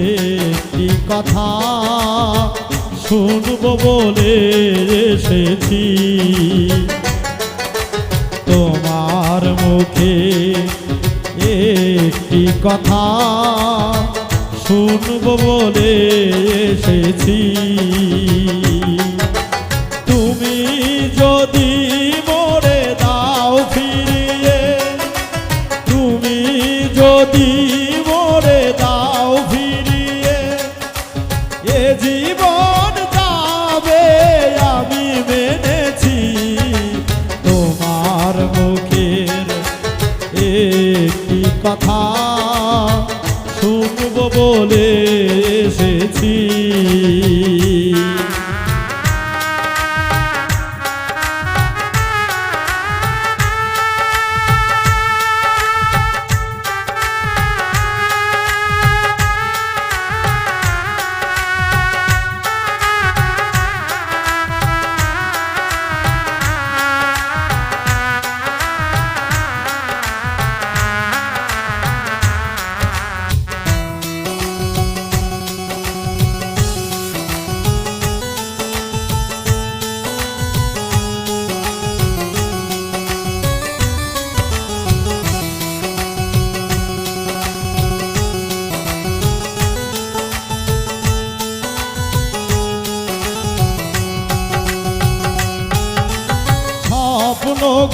একটি কথা শুনব বলে এসেছি। তোমার মুখে একটি কথা শুনব বলে এসেছি। তুমি যদি মোরে দাও ফিরিয়ে, তুমি যদি কথা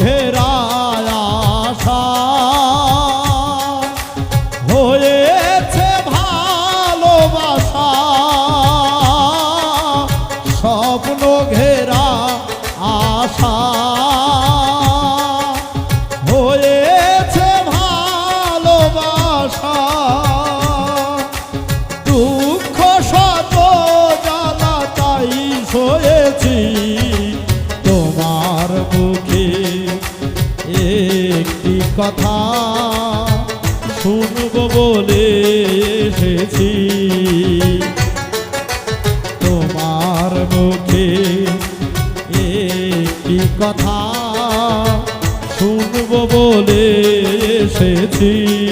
ঘেরা কথা শুনব বলে এসেছি। তোমার মুখে একটি কথা শুনব বলে এসেছি।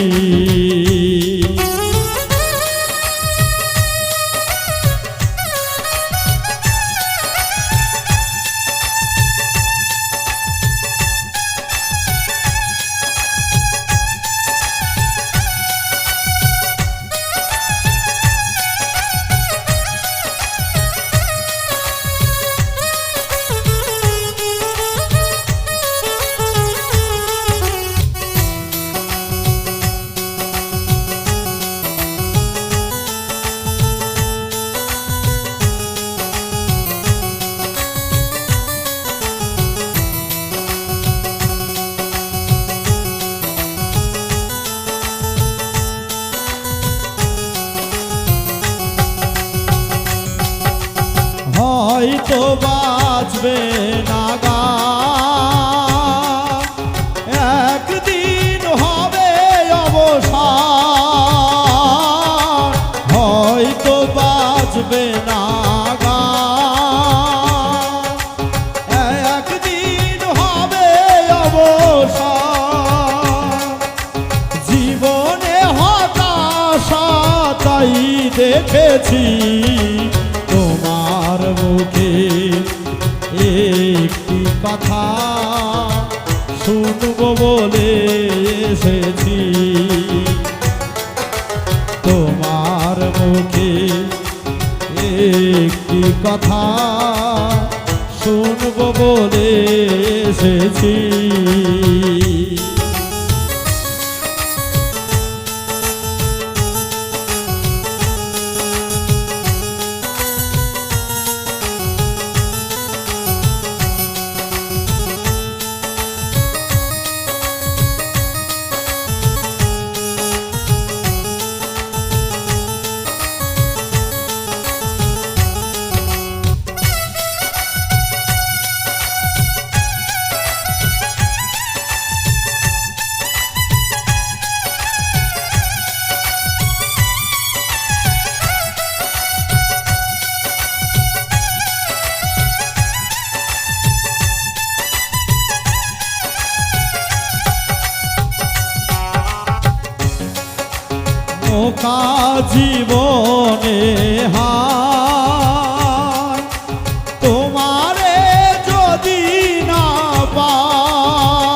হয়তো বাঁচবে না গা। একদিন হবে অবসান, হয়তো বাঁচবে না গা। একদিন হবে অবসান, জীবনে হতাশা তাই দেখেছি। মুখে একটি কথা শুনব বলে এসেছি। তোমার মুখে একটি কথা শুনব বলে এসেছি। নৌকা জীবনে হায় তোমারে যদি না পায়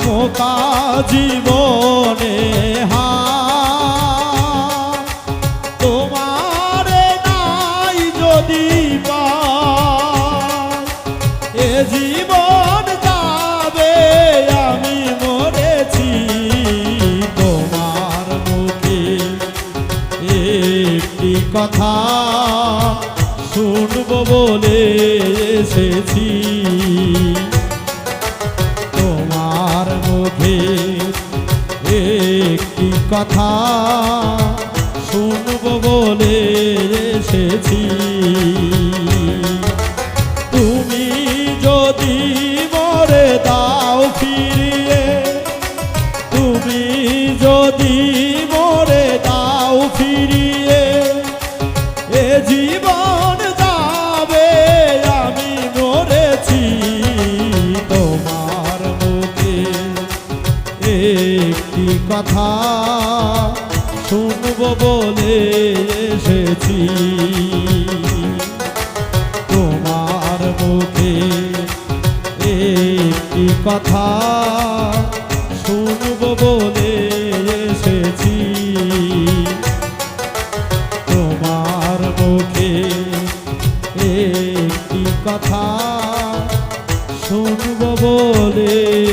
নৌকা জীবন কথা শুনব বলে এসেছি। তোমার মুখে একটি কথা শুনব বলে এসেছি। তুমি যদি কথা শুনব বলে এসেছি। তোমার মুখে একটি কথা শুনব বলে এসেছি। তোমার মুখে একটি কথা শুনব বলে